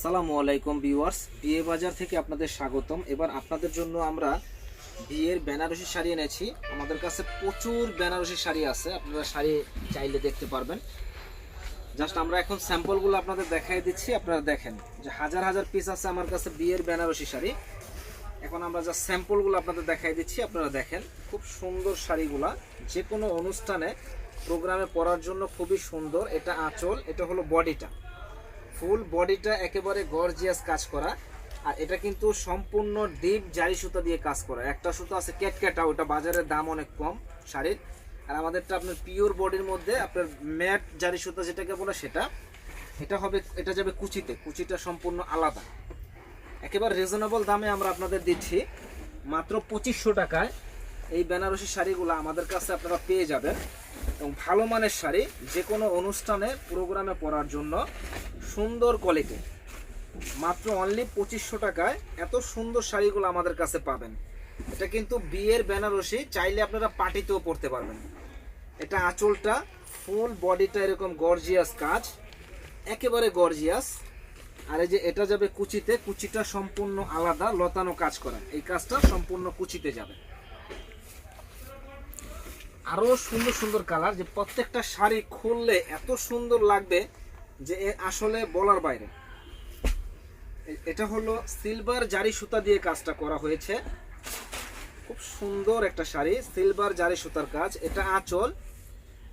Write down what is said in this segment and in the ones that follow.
আসসালামু আলাইকুম ভিউয়ার্স। বিয়ে বাজার থেকে আপনাদের স্বাগতম। এবার আপনাদের জন্য আমরা বিয়ের বেনারসি শাড়ি এনেছি। আমাদের কাছে প্রচুর বেনারসি শাড়ি আছে। আপনারা শাড়ি চাইলে দেখতে পারবেন। জাস্ট আমরা এখন স্যাম্পলগুলো আপনাদের দেখাই দিচ্ছি। আপনারা দেখেন যে হাজার হাজার পিস আছে আমার কাছে বিয়ের বেনারসি শাড়ি। এখন আমরা যা স্যাম্পলগুলো আপনাদের দেখাই দিচ্ছি। আপনারা দেখেন খুব সুন্দর শাড়িগুলা। যে কোনো অনুষ্ঠানে, প্রোগ্রামে পরার জন্য খুবই সুন্দর। এটা আঁচল, এটা হলো বডিটা। ফুল বডিটা একেবারে গর্জিয়াস কাজ করা। আর এটা কিন্তু সম্পূর্ণ ডিপ জারি সুতা দিয়ে কাজ করা। একটা সুতা আছে ক্যাটক্যাটা, ওটা বাজারের দাম অনেক কম শাড়ির। আর আমাদেরটা আপনার পিওর বডির মধ্যে আপনার ম্যাট জারি সুতা যেটাকে বলে সেটা। এটা হবে, এটা যাবে কুচিতে। কুচিটা সম্পূর্ণ আলাদা। একেবারে রিজনেবল দামে আমরা আপনাদের দিচ্ছি। মাত্র পঁচিশশো টাকায় এই বেনারসি শাড়িগুলো আমাদের কাছে আপনারা পেয়ে যাবেন। এবং ভালো মানের শাড়ি যে কোনো অনুষ্ঠানে, প্রোগ্রামে পরার জন্য সুন্দর কোয়ালিটি মাত্র অনলি পঁচিশশো টাকায় এত সুন্দর শাড়িগুলো আমাদের কাছে পাবেন। এটা কিন্তু বিয়ের বেনারসি, চাইলে আপনারা পার্টিতেও পরতে পারবেন। এটা আঁচলটা ফুল বডিটা এরকম গর্জিয়াস কাজ, একেবারে গর্জিয়াস আর এই যে এটা যাবে কুচিতে, কুচিটা সম্পূর্ণ আলাদা, লতানো কাজ করা। এই কাজটা সম্পূর্ণ কুচিতে যাবে। আরও সুন্দর সুন্দর কালার যে প্রত্যেকটা শাড়ি খুললে এত সুন্দর লাগবে যে আসলে বলার বাইরে। এটা হলো সিলভার জারি সুতা দিয়ে কাজটা করা হয়েছে। খুব সুন্দর একটা শাড়ি সিলভার জারি সুতার কাজ। এটা আঁচল,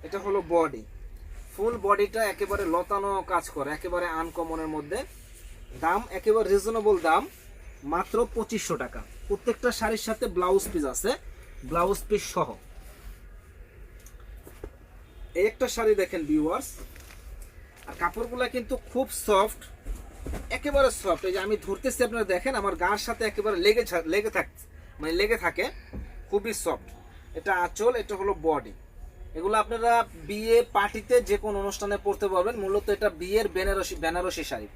এটা হলো বডি ফুল বডিটা একেবারে লতানো কাজ করে, একেবারে আনকমনের মধ্যে। দাম একেবারে রিজনেবল দাম, মাত্র পঁচিশশো টাকা। প্রত্যেকটা শাড়ির সাথে ব্লাউজ পিস আছে ব্লাউজ পিস সহ। এই একটা শাড়ি দেখেন ভিউয়ার্স আর কাপড়গুলো কিন্তু খুব সফট একেবারে সফট এই যে আমি ধরতেছি, আপনারা দেখেন, আমার গার সাথে একেবারে লেগে লেগে থাক মানে লেগে থাকে, খুবই সফট এটা আঁচল, এটা হলো বডি এগুলো আপনারা বিয়ে পার্টিতে যে কোনো অনুষ্ঠানে পরতে পারবেন, মূলত এটা বিয়ের বেনারসি বেনারসি শাড়ি।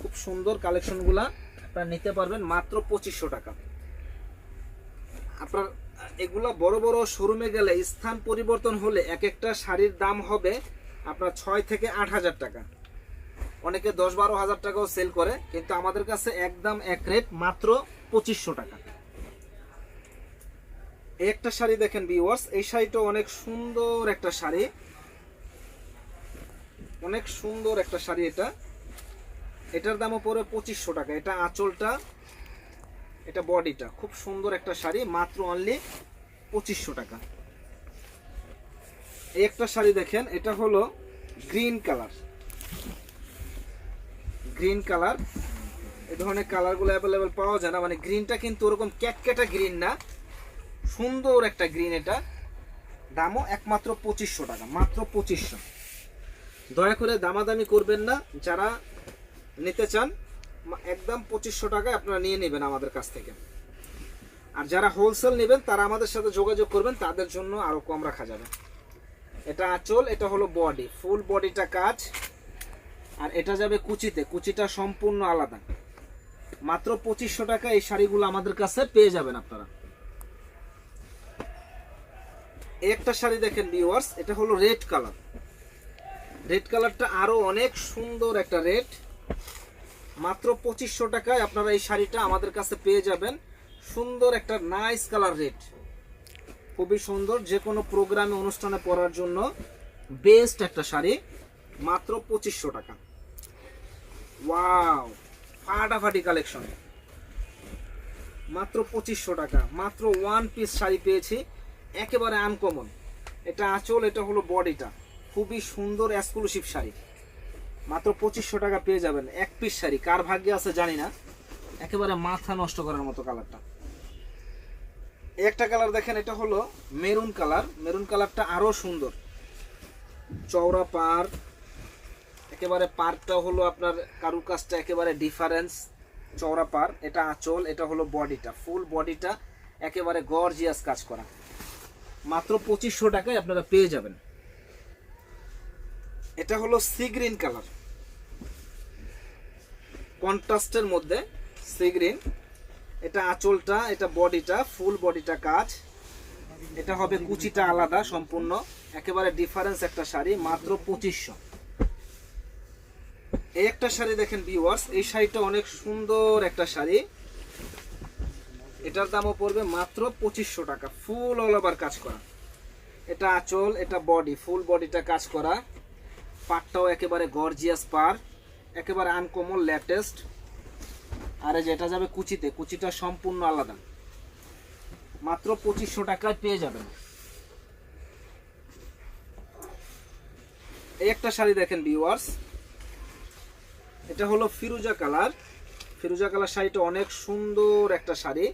খুব সুন্দর কালেকশনগুলা আপনারা নিতে পারবেন, মাত্র পঁচিশশো টাকা। আপনার এগুলা বড় বড় শোরুমে গেলে স্থান পরিবর্তন হলে এক একটা শাড়ির দাম হবে আপনার ছয় থেকে আট হাজার টাকা। অনেকে দশ বারো হাজার টাকাও সেল করে, কিন্তু আমাদের কাছে একদম এক রেট মাত্র পঁচিশশো টাকা। একটা শাড়ি দেখেন ভিউয়ার্স এই শাড়িটা অনেক সুন্দর একটা শাড়ি। অনেক সুন্দর একটা শাড়ি এটা। এটার দামও পড়ে পঁচিশশো টাকা। এটা আঁচলটা এটা বডিটা। খুব সুন্দর একটা শাড়ি, মাত্র অনলি পঁচিশশো টাকা। এই একটা শাড়ি দেখেন, এটা হলো গ্রিন কালার গ্রিন কালার এই ধরনের কালারগুলো অ্যাভেলেবেল পাওয়া যায় না। মানে গ্রিনটা কিন্তু ওরকম ক্যাটক্যাটা গ্রিন না। সুন্দর একটা গ্রিন এটা। দামও একমাত্র পঁচিশশো টাকা, মাত্র পঁচিশশো। দয়া করে দামাদামি করবেন না। যারা নিতে চান একদম পঁচিশশো টাকায় আপনারা নিয়ে নেবেন আমাদের কাছ থেকে। আর যারা হোলসেল নেবেন, তারা আমাদের সাথে যোগাযোগ করবেন, তাদের জন্য আরও কম রাখা যাবে। এটা আঁচল, এটা হলো বডি ফুল বডিটা কাজ। আর এটা যাবে কুচিতে, কুচিটা সম্পূর্ণ আলাদা। মাত্র পঁচিশশো টাকা এই শাড়িগুলো আমাদের কাছে পেয়ে যাবেন আপনারা। একটা শাড়ি দেখেন ভিউয়ার্স এটা হলো রেড কালার রেড কালারটা আরও অনেক সুন্দর একটা রেড মাত্র পঁচিশশো টাকায় আপনারা এই শাড়িটা আমাদের কাছে পেয়ে যাবেন। সুন্দর একটা নাইস কালার রেড খুবই সুন্দর যে কোনো প্রোগ্রামে, অনুষ্ঠানে পরার জন্য বেস্ট একটা শাড়ি, মাত্র পঁচিশশো টাকা। ওয়াও ফাটাফাটি কালেকশন মাত্র পঁচিশশো টাকা, মাত্র ওয়ান পিস শাড়ি পেয়েছি, একেবারে আনকমন এটা আঁচল, এটা হলো বডিটা খুবই সুন্দর এক্সক্লুসিভ শাড়ি। মাত্র পঁচিশশো টাকা পেয়ে যাবেন। এক পিস শাড়ি। কার ভাগ্যে আছে জানি না। একেবারে মাথা নষ্ট করার মতো কালারটা। একটা কালার দেখেন, এটা হলো মেরুন কালার। মেরুন কালারটা আরও সুন্দর। চওড়া পার। একেবারে পারটা হলো আপনার কারুকাজটা একেবারে ডিফারেন্স চওড়া পার, এটা আঁচল, এটা হলো বডিটা। ফুল বডিটা একেবারে গর্জিয়াস কাজ করা। মাত্র পঁচিশশো টাকায় আপনারা পেয়ে যাবেন। এটা হলো সি গ্রিন কালার কন্ট্রাস্টের মধ্যে সি গ্রিন এটা আঁচলটা, এটা বডিটা ফুল বডিটা কাজ। এটা হবে কুচিটা আলাদা, সম্পূর্ণ। একেবারে ডিফারেন্স একটা শাড়ি, মাত্র পঁচিশশো। এই একটা শাড়ি দেখেন ভিউয়ার্স এই শাড়িটা অনেক সুন্দর একটা শাড়ি। এটার দামও পড়বে মাত্র পঁচিশশো টাকা ফুল অল ওভার কাজ করা। এটা আঁচল, এটা বডি ফুল বডিটা কাজ করা। পাটটাও একেবারে গর্জিয়াস পার একেবারে আনকমন লেটেস্ট আর যেটা যাবে কুচিতে, কুচিটা সম্পূর্ণ আলাদা। মাত্র পঁচিশশো টাকায় পেয়ে যাবেন। এই একটা শাড়ি দেখেন ভিউয়ার্স এটা হলো ফিরুজা কালার। ফিরুজা কালার শাড়িটা অনেক সুন্দর একটা শাড়ি।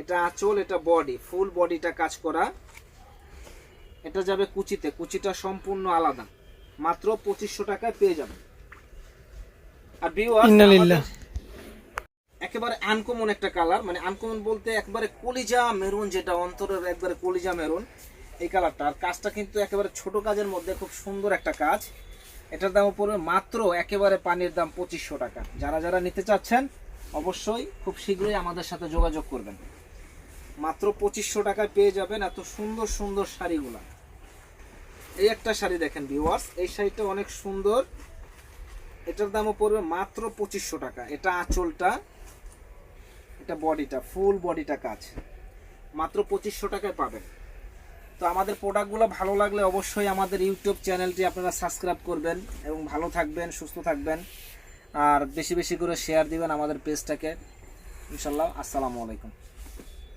এটা আঁচল, এটা বডি ফুল বডিটা কাজ করা। এটা যাবে কুচিতে, কুচিটা সম্পূর্ণ আলাদা। মাত্র পঁচিশশো টাকায় পেয়ে যাবেন। আর ইন্নালিল্লাহ। একেবারে আনকমন একটা কালার মানে আনকমন বলতে একবারে কলিজা মেরুন যেটা অন্তরের একবারে কলিজা মেরুন এই কালারটা আর কাজটা কিন্তু একেবারে ছোট কাজের মধ্যে খুব সুন্দর একটা কাজ। এটার দাম পড়বে মাত্র একেবারে পানির দাম পঁচিশশো টাকা। যারা যারা নিতে চাচ্ছেন অবশ্যই খুব শীঘ্রই আমাদের সাথে যোগাযোগ করবেন। মাত্র পঁচিশশো টাকায় পেয়ে যাবেন এত সুন্দর সুন্দর শাড়িগুলা। এই একটা শাড়ি দেখেন ভিউয়ার্স এই শাড়িটা অনেক সুন্দর। এটার দামও পড়বে মাত্র পঁচিশশো টাকা। এটা আঁচলটা, এটা বডিটা ফুল বডিটা কাজ। মাত্র পঁচিশশো টাকায় পাবেন। তো আমাদের প্রোডাক্টগুলো ভালো লাগলে অবশ্যই আমাদের ইউটিউব চ্যানেলটি আপনারা সাবস্ক্রাইব করবেন এবং ভালো থাকবেন, সুস্থ থাকবেন। আর বেশি বেশি করে শেয়ার দিবেন আমাদের পেজটাকে ইনশাল্লাহ, আসসালামু আলাইকুম।